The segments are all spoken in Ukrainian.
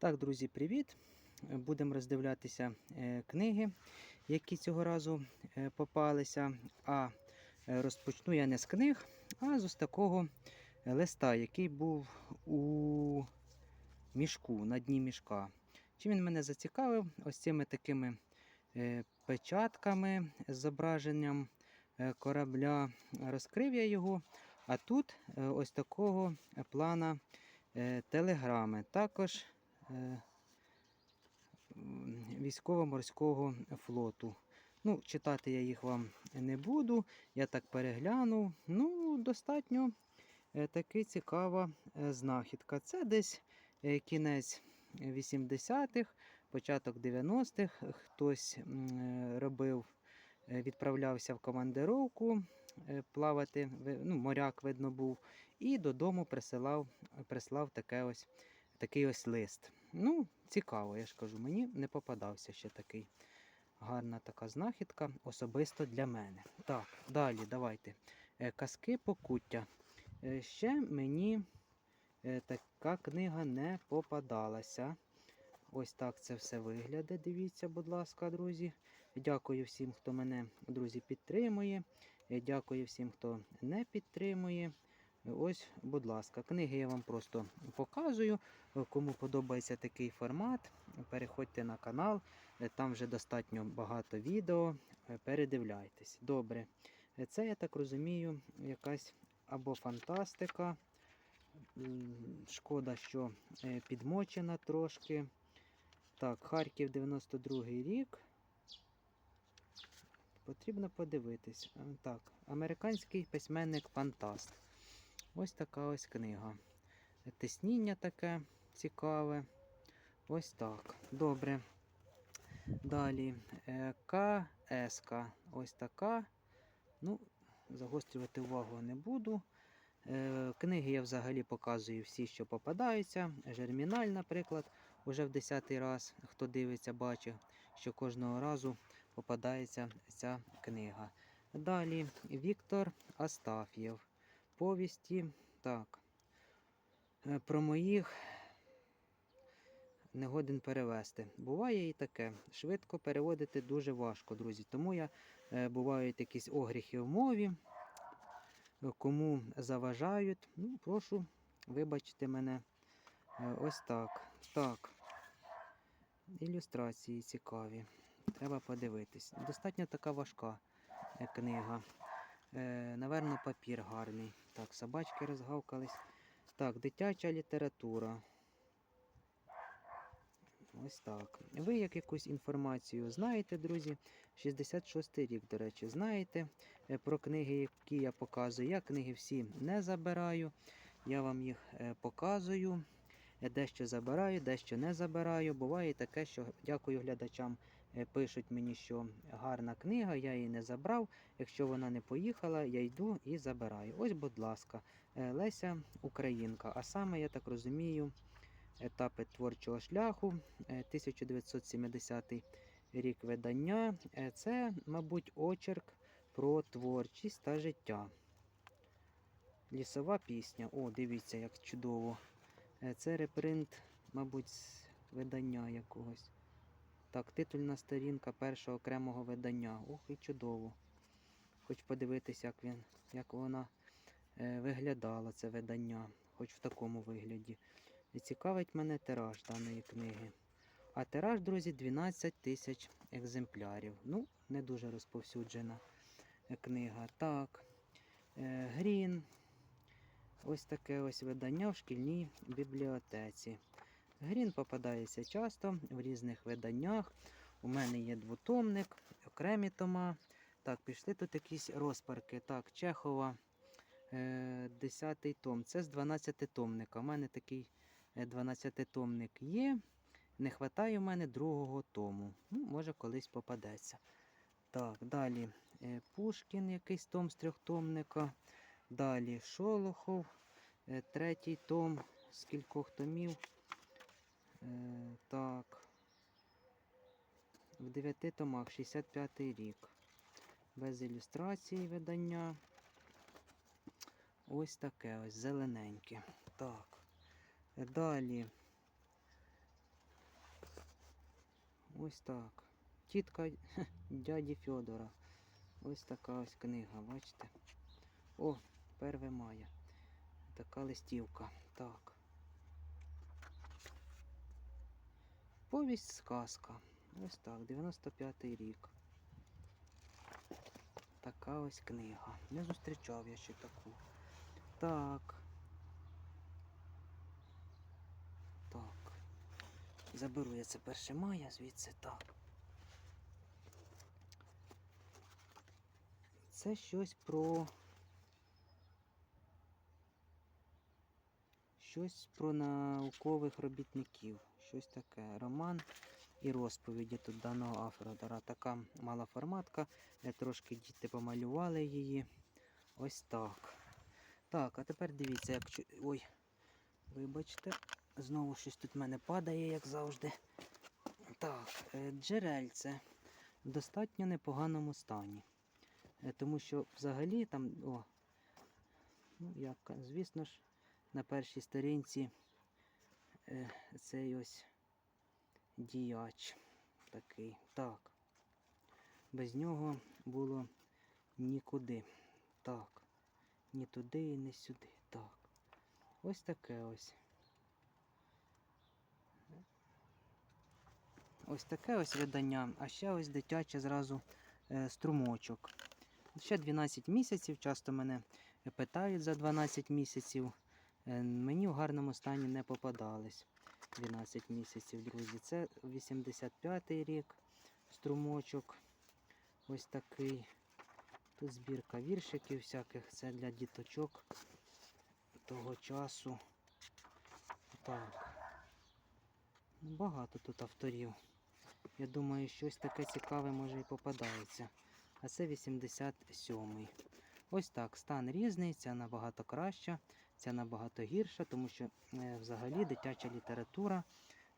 Так, друзі, привіт! Будемо роздивлятися е, книги, які цього разу е, попалися. А е, розпочну я не з книг, а з ось такого е, листа, який був у мішку, на дні мішка. Чим він мене зацікавив? Ось цими такими е, печатками з зображенням е, корабля. Розкрив я його, а тут е, ось такого плана е, телеграми. Також е, військово-морського флоту. Ну, читати я їх вам не буду. Я так переглянув. Ну, достатньо е, таки цікава е, знахідка. Це десь е, кінець 80-х, початок 90-х. Хтось е, робив, е, відправлявся в командировку е, плавати, ну, моряк видно був, і додому присилав, прислав таке ось, такий ось лист. Ну, цікаво, я ж кажу, мені не попадався ще такий. Гарна така знахідка, особисто для мене. Так, далі давайте. Е, Казки покуття. Е, Ще мені е, така книга не попадалася. Ось так це все виглядає. Дивіться, будь ласка, друзі. Дякую всім, хто мене, друзі, підтримує. Дякую всім, хто не підтримує. Ось, будь ласка, книги я вам просто показую. Кому подобається такий формат, переходьте на канал. Е, Там вже достатньо багато відео. Е, Передивляйтесь. Добре. Е, Це, я так розумію, якась або фантастика. Шкода, що підмочена трошки. Так, Харків 92-й рік. Потрібно подивитись. Так, американський письменник-фантаст. Ось така ось книга. Тисніння таке цікаве. Ось так. Добре. Далі е, КСК. Ось така. Ну, загострювати увагу не буду. Е, Книги я взагалі показую всі, що попадаються. Жерміналь, наприклад, уже в 10 раз, хто дивиться, бачить, що кожного разу попадається ця книга. Далі Віктор Астаф'єв. Повісті. Так. Е, Про моїх не годен перевести. Буває і таке. Швидко переводити дуже важко, друзі. Тому я е, бувають якісь огріхи в мові. Кому заважають, ну, прошу, вибачте мене. Е, Ось так. Так. Ілюстрації цікаві. Треба подивитись. Достатньо така важка книга. Е, наверно, папір гарний. Так, собачки розгавкались. Так, дитяча література. Ось так. Ви як якусь інформацію знаєте, друзі. 66 рік, до речі, знаєте е, про книги, які я показую. Я книги всі не забираю. Я вам їх е, показую. Дещо забираю, дещо не забираю. Буває таке, що дякую глядачам. Е, Пишуть мені, що гарна книга, я її не забрав. Якщо вона не поїхала, я йду і забираю. Ось, будь ласка, е, Леся Українка. А саме, я так розумію, етапи творчого шляху, е, 1970 рік видання. Е, Це, мабуть, очерк про творчість та життя. Лісова пісня. О, дивіться, як чудово. Е, Це репринт, мабуть, видання якогось. Так, титульна сторінка першого окремого видання. Ох, і чудово. Хоч подивитися, як він, як вона е, виглядала, це видання, хоч в такому вигляді. І цікавить мене тираж даної книги. А тираж, друзі, 12 тисяч екземплярів. Ну, не дуже розповсюджена е, книга. Так. Е, Грін. Ось таке ось видання в шкільній бібліотеці. Грін попадається часто в різних виданнях. У мене є двотомник, окремі тома. Так, пішли тут якісь розпарки. Так, Чехова, е, 10 том. Це з 12 томника. У мене такий 12-томник є. Не вистачає у мене другого тому. Ну, може, колись попадеться. Так, далі е, Пушкін, якийсь том з трьохтомника. Далі Шолохов, е, третій том з кількох томів. Е, Так. В дев'яти томах 65-й рік. Без ілюстрації видання. Ось таке ось зелененьке. Так. Далі Ось так. Тітка дяді Фьодора. Ось така ось книга, бачите? О, 1 мая. Така листівка. Так. Повість сказка. Ось так, 95-й рік. Така ось книга. Не зустрічав я ще таку. Так. Так. Заберу я це 1 мая звідси так. Це щось про. Щось про наукових робітників. Щось таке. Роман і розповіді тут даного автора. Така мала форматка. Трошки діти помалювали її. Ось так. Так, а тепер дивіться, як. Ой, вибачте, знову щось тут в мене падає, як завжди. Так, е, джерельце в достатньо непоганому стані. Е, Тому що взагалі там, о, ну як, звісно ж, на першій сторінці цей ось діяч такий. Так. Без нього було нікуди. Так. Ні туди і не сюди. Так. Ось таке ось. Ось таке ось видання, а ще ось дитяче зразу е, струмочок. Ще 12 місяців, часто мене питають за 12 місяців. Е, Мені в гарному стані не попадались 12 місяців, друзі. Це 85-й рік струмочок. Ось такий. Тут збірка віршиків всяких. Це для діточок того часу. Так. Багато тут авторів. Я думаю, щось таке цікаве може і попадається. А це 87-й. Ось так, стан різний, ця набагато краща, ця набагато гірша, тому що е, взагалі дитяча література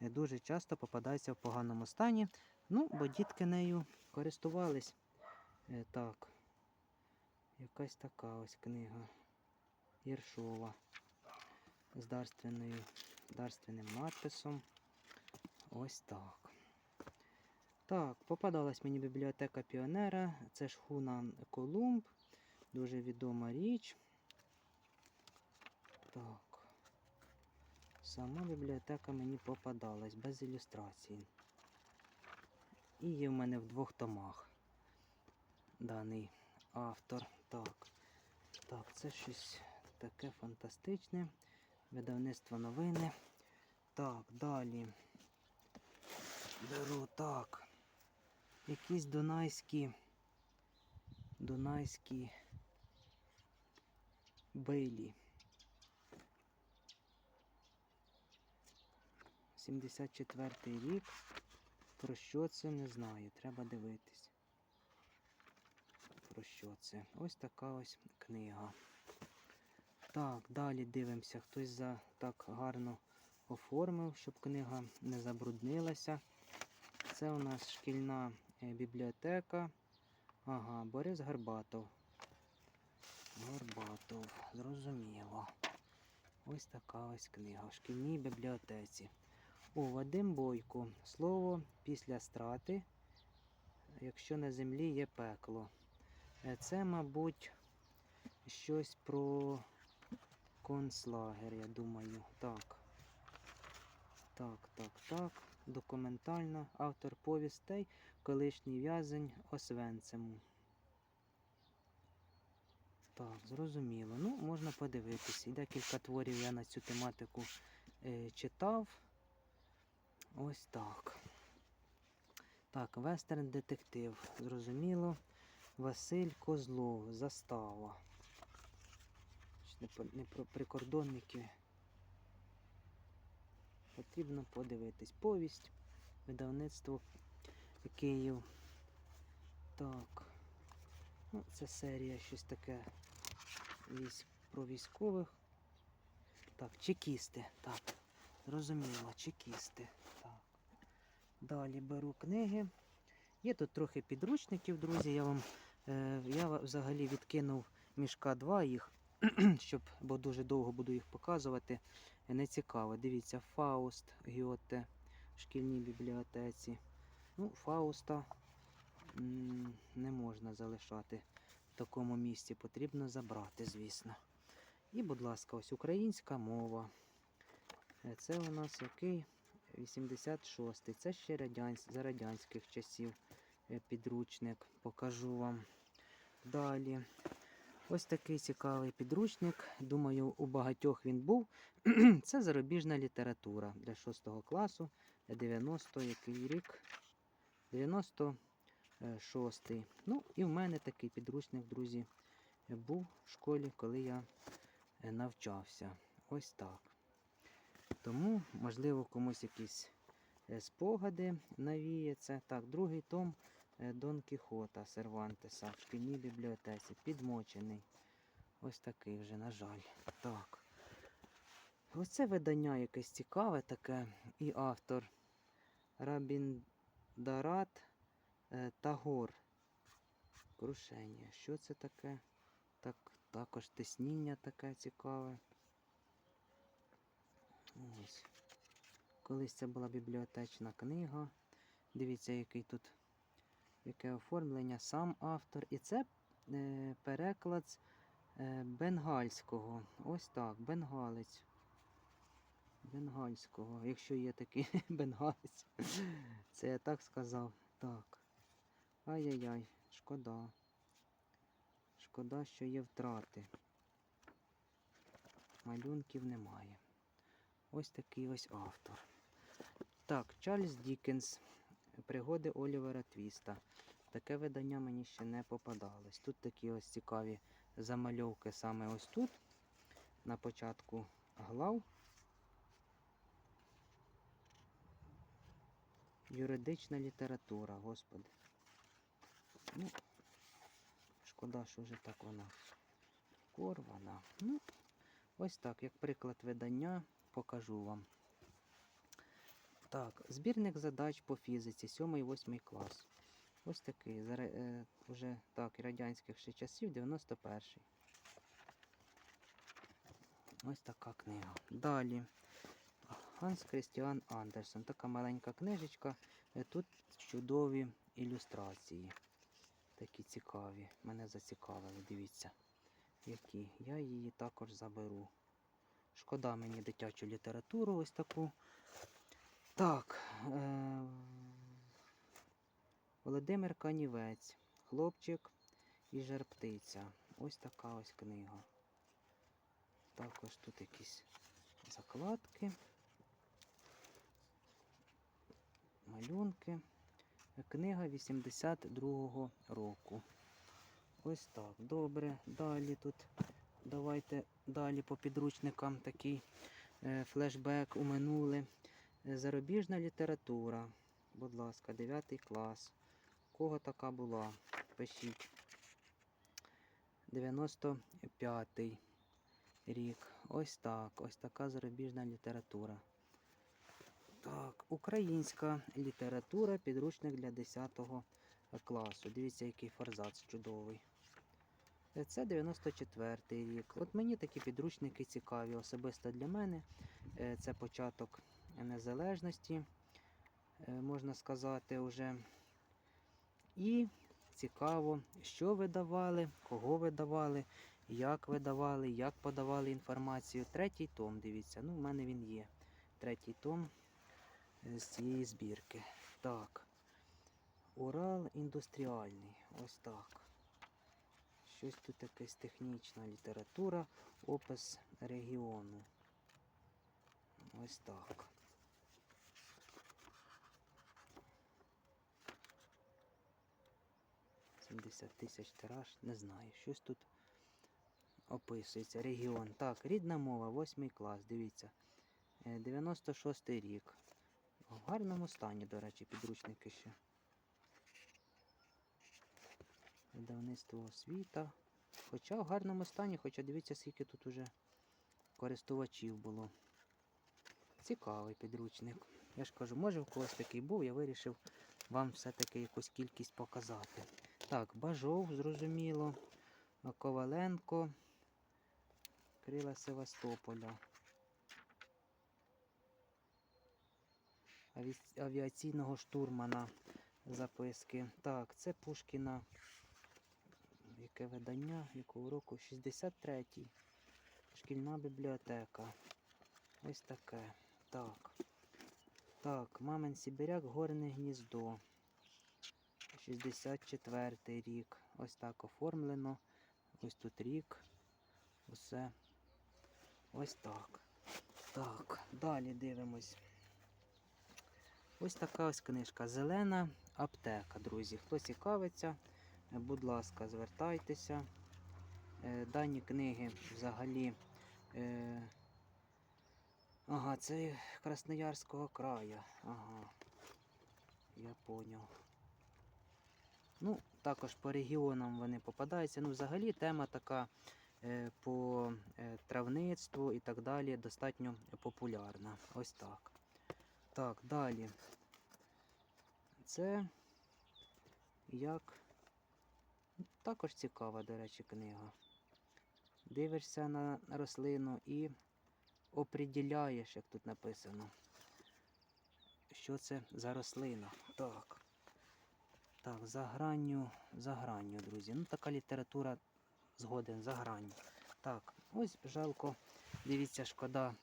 е, дуже часто попадається в поганому стані. Ну, бо дітки нею користувались. Е, так. Якась така ось книга. Єршова. З дарственною, дарственним надписом. Ось так. Так, попадалась мені бібліотека Піонера. Це шхуна Колумб. Дуже відома річ. Так. Сама бібліотека мені попадалась без ілюстрації. І є в мене в двох томах даний автор. Так. Так, це щось таке фантастичне. Видавництво новини. Так, далі. Беру так. Якісь дунайські. Дунайські Бейлі. 74 рік. Про що це не знаю. Треба дивитись. Про що це? Ось така ось книга. Так, далі дивимося. Хтось за так гарно оформив, щоб книга не забруднилася. Це у нас шкільна е, бібліотека. Ага, Борис Гарбатов. Горбатов, зрозуміло. Ось така ось книга в шкільній бібліотеці. О, Вадим Бойко. Слово після страти, якщо на землі є пекло. Е, Це, мабуть, щось про концлагер, я думаю. Так. Так, так, так. Документальна. Автор повістей, колишній в'язень Освенцему. Так, зрозуміло. Ну, можна подивитися. Декілька творів я на цю тематику е, читав. Ось так. Так, вестерн детектив. Зрозуміло. Василь Козлов. Застава. Не, про прикордонники. Потрібно подивитись. Повість. Видавництво Київ. Так. Ну, це серія щось таке про військових. Так, чекісти. Так. Зрозуміло, чекісти. Далі беру книги. Є тут трохи підручників, друзі. Я вам е, я взагалі відкинув мішка два їх, щоб, бо дуже довго буду їх показувати. Не цікаво. Дивіться, Фауст Гьоте в шкільній бібліотеці. Ну, Фауста не можна залишати в такому місці, потрібно забрати, звісно. І, будь ласка, ось українська мова. Е, Це у нас який 86-й. Це ще радянсь... за радянських часів е, підручник. Покажу вам. Далі. Ось такий цікавий підручник. Думаю, у багатьох він був. Це зарубіжна література для 6 класу. 90 який рік. 96-й. Ну, і в мене такий підручник, друзі, був в школі, коли я е, навчався. Ось так. Тому, можливо, комусь якісь е, спогади навіється. Так, другий том е, Дон Кіхота Сервантеса в шкільній бібліотеці. Підмочений. Ось такий вже, на жаль. Так. Ось це видання якесь цікаве таке. І автор Рабіндарат е, Тагор. Крушення. Що це таке? Так, також тисніння таке цікаве. Ось. Колись це була бібліотечна книга. Дивіться, який тут яке оформлення, сам автор. І це е, переклад е, бенгальського. Ось так, бенгалець. Бенгальського, якщо є такий бенгалець. Це я так сказав. Так. Ай-яй-яй, шкода. Шкода, що є втрати. Малюнків немає. Ось такий ось автор. Так, Чарльз Дікенс. Пригоди Олівера Твіста. Таке видання мені ще не попадалось. Тут такі ось цікаві замальовки саме ось тут. На початку глав. Юридична література, господи. Ну, шкода, що вже так вона порвана. Ну, ось так, як приклад видання, покажу вам. Так, збірник задач по фізиці, 7-8 клас. Ось такий, е, вже так, радянських ще часів, 91-й. Ось така книга. Далі. Ганс Крістіан Андерсон. Така маленька книжечка. Е, Тут чудові ілюстрації. Такі цікаві. Мене зацікавили, дивіться. Які. Я її також заберу. Шкода мені дитячу літературу ось таку. Так. Е- Володимир Канівець. Хлопчик і жар-птиця. Ось така ось книга. Також тут якісь закладки. малюнки. Книга 82-го року. Ось так. Добре. Далі тут давайте далі по підручникам такий е, флешбек у минуле. Е, Зарубіжна література. Будь ласка, 9 клас. Кого така була? Пишіть. 95-й рік. Ось так. Ось така зарубіжна література. Так, українська література, підручник для 10 класу. Дивіться, який форзац чудовий. Е, Це 94-й рік. От мені такі підручники цікаві, особисто для мене. Е, Це початок незалежності, е, можна сказати, вже. І цікаво, що видавали, кого видавали, як видавали, як подавали інформацію. Третій том, дивіться, ну в мене він є. Третій том з цієї збірки. Так. Урал індустріальний. Ось так. Щось тут якась технічна література, опис регіону. Ось так. Сімдесят тисяч тираж, не знаю, щось тут описується. Регіон. Так, рідна мова, восьмий клас, дивіться. Е, 96-й рік. В гарному стані, до речі, підручники ще. Видавництво освіта. Хоча в гарному стані, хоча дивіться, скільки тут уже користувачів було. Цікавий підручник. Я ж кажу, може в когось такий був, я вирішив вам все-таки якусь кількість показати. Так, Бажов, зрозуміло. Коваленко. Крила Севастополя. Аві- Авіаційного штурмана записки. Так, це Пушкіна. Яке видання, якого року? 63-й. Шкільна бібліотека. Ось таке. Так. Так, мамин Сибіряк, горне гніздо. 64 й рік. Ось так оформлено. Ось тут рік. Усе. Ось так. Так, далі дивимось. Ось така ось книжка. Зелена аптека, друзі. Хто цікавиться, будь ласка, звертайтеся. Е, Дані книги взагалі. Е, Ага, це Красноярського краю. Ага. Я поняв. Ну, також по регіонам вони попадаються. Ну, взагалі тема така е, по травництву і так далі достатньо популярна. Ось так. Так, далі. Це як. Також цікава, до речі, книга. Дивишся на рослину і оприділяєш, як тут написано. Що це за рослина? Так. Так, за гранню, за гранню, друзі. Ну, така література згоден, за гранню. Так, ось жалко. Дивіться, шкода.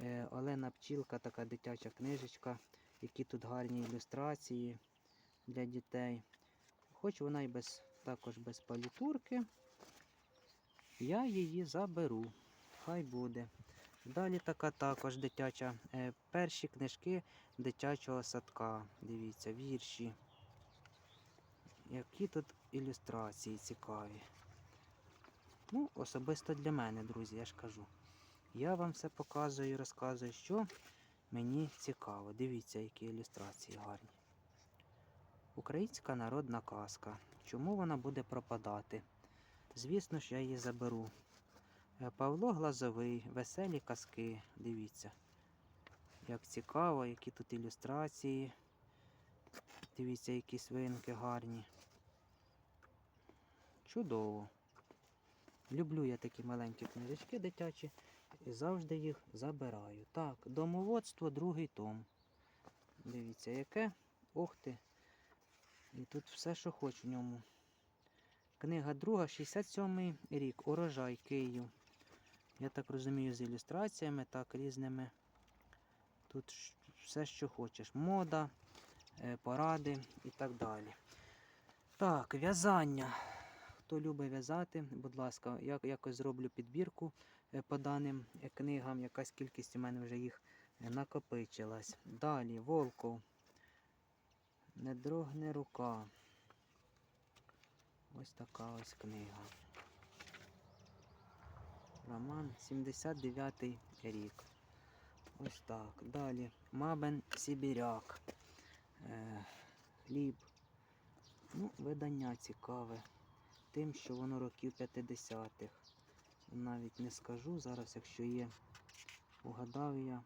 Е, Олена Пчілка, така дитяча книжечка, які тут гарні ілюстрації для дітей. Хоч вона і без, також без палітурки. Я її заберу. Хай буде. Далі така також дитяча. Е, перші книжки дитячого садка. Дивіться, вірші. Які тут ілюстрації цікаві. Ну, особисто для мене, друзі, я ж кажу. Я вам все показую і розказую, що мені цікаво. Дивіться, які ілюстрації гарні. Українська народна казка. Чому вона буде пропадати? Звісно ж, я її заберу. Е, Павло Глазовий, веселі казки. Дивіться. Як цікаво, які тут ілюстрації. Дивіться, які свинки гарні. Чудово. Люблю я такі маленькі книжечки дитячі і завжди їх забираю. Так, домоводство, другий том. Дивіться, яке. Ох ти. І тут все, що хоч в ньому. Книга друга, 67 рік. Урожай Київ. Я так розумію, з ілюстраціями, так, різними. Тут все, що хочеш. Мода, е, поради і так далі. Так, в'язання. Хто любить в'язати, будь ласка, я якось зроблю підбірку е, по даним е, книгам. Якась кількість у мене вже їх накопичилась. Далі, Волков. Не дрогне рука. Ось така ось книга. Роман 79 рік. Ось так. Далі. Мабен Сибіряк. Е, хліб. Ну, видання цікаве. Тим, що воно років 50-х. Навіть не скажу зараз, якщо є. Угадав я.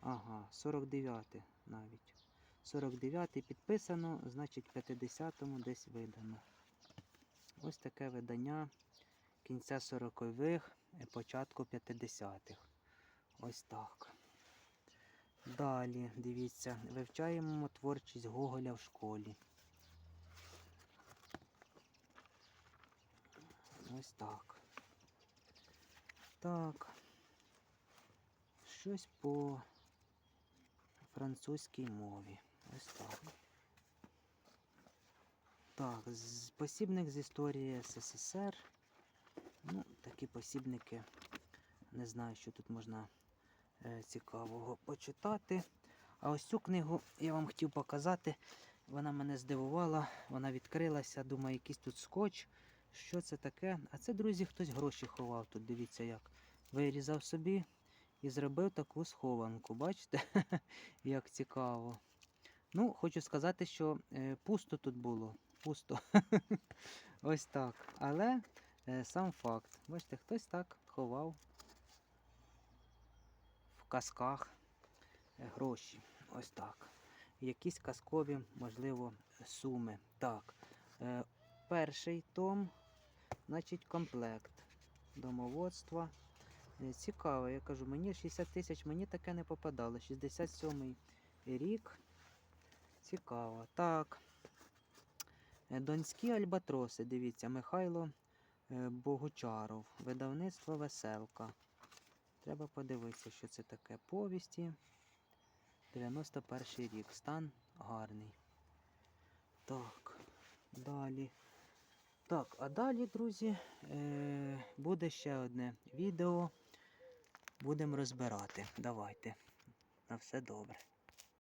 Ага, 49 навіть. 49 підписано, значить в 50-му десь видано. Ось таке видання кінця 40-х, е, початку 50-х. Ось так. Далі, дивіться, вивчаємо творчість Гоголя в школі. Ось так. Так. Щось по французькій мові. Ось так. Так, посібник з історії СССР. Ну, такі посібники. Не знаю, що тут можна е, цікавого почитати. А ось цю книгу я вам хотів показати. Вона мене здивувала, вона відкрилася. Думаю, якийсь тут скотч. Що це таке? А це, друзі, хтось гроші ховав тут. Дивіться як. Вирізав собі і зробив таку схованку. Бачите, як цікаво. Ну, хочу сказати, що е, пусто тут було. Пусто. Ось так. Але е, сам факт. Бачите, хтось так ховав в казках е, гроші. Ось так. Якісь казкові, можливо, суми. Так. Перший том, значить, комплект домоводства. Цікаво, я кажу, мені 60 тисяч, мені таке не попадало. 67-й рік. Цікаво. Так. Е, Донські альбатроси, дивіться, Михайло е, Богучаров, видавництво Веселка. Треба подивитися, що це таке. Повісті. 91 рік. Стан гарний. Так, далі. Так, а далі, друзі, е, буде ще одне відео. Будемо розбирати. Давайте. На все добре.